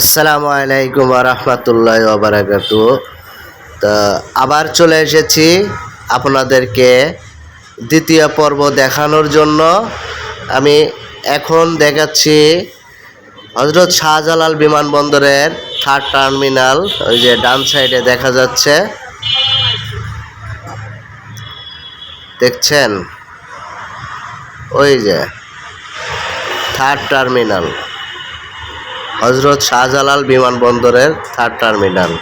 আসসালামু আলাইকুম রহমতুল্লাহ বারাকাত তা আবার চলে এসেছি আপনাদেরকে দ্বিতীয় পর্ব দেখানোর জন্য। আমি এখন দেখাচ্ছি হজরত শাহজালাল বিমানবন্দরের থার্ড টার্মিনাল, ওই যে ডান সাইডে দেখা যাচ্ছে। দেখছেন? ওই যে থার্ড টার্মিনাল। হজরত শাহজালাল বিমানবন্দরের থার্ড টার্মিনাল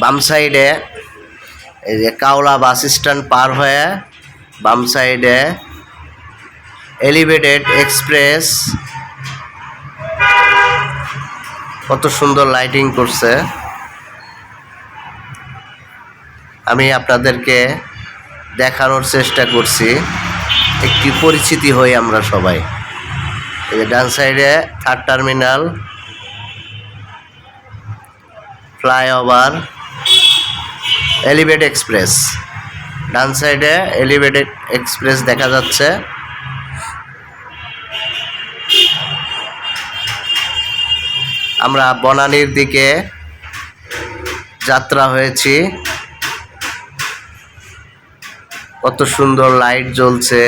বাম সাইডে এই যে কাওলা বাস স্ট্যান্ড পার হয়ে বাম সাইডে এলিভেটেড এক্সপ্রেস। কত সুন্দর লাইটিং করছে। আমি আপনাদেরকে দেখানোর চেষ্টা করছি। একটি পরিচিতি হই আমরা সবাই। এই যে ডান সাইডে third terminal, flyover, elevate express. ডান সাইডে এলিভেটেড এক্সপ্রেস দেখা যাচ্ছে। আমরা বনানীর দিকে যাত্রা হয়েছি। কত সুন্দর লাইট জ্বলছে।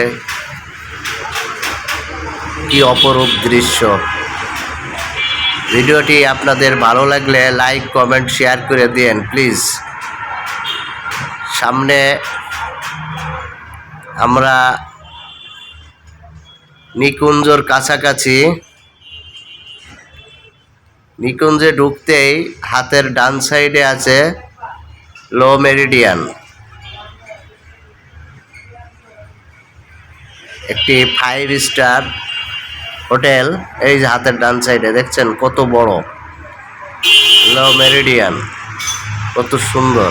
কি অপরূপ দৃশ্য। ভিডিওটি আপনাদের ভালো লাগলে লাইক, কমেন্ট, শেয়ার করে দিন প্লিজ। সামনে আমরা নিকুঞ্জর কাছাকাছি, নিকুঞ্জে ঢুকতেই হাতের ডান সাইডে আছে লো মেরিডিয়ান। একটি ফাইভ স্টার হোটেল, এই যে হাতের ডান সাইডে, দেখছেন কত বড়? লো মেরিডিয়ান, কত সুন্দর।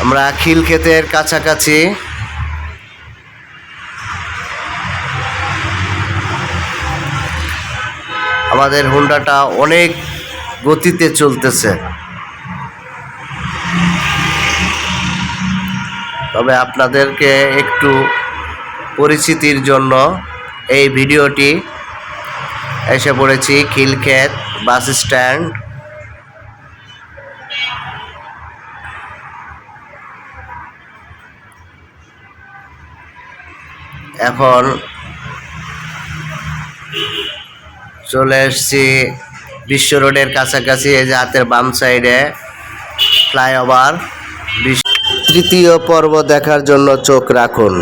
আমরা খিলক্ষেতের কাছাকাছি। আমাদের হুন্ডাটা অনেক গতিতে চলতেছে। তবে আপনাদেরকে একটু পরিচিতির জন্য এই ভিডিওটি এসে পড়েছি খিলক্ষেত বাস স্ট্যান্ড। এখন চলে এসছি বিশ্ব রোডের কাছাকাছি, এই যে হাতের বাম সাইডে ফ্লাইওভার। তৃতীয় পর্ব দেখার জন্য চোখ রাখুন।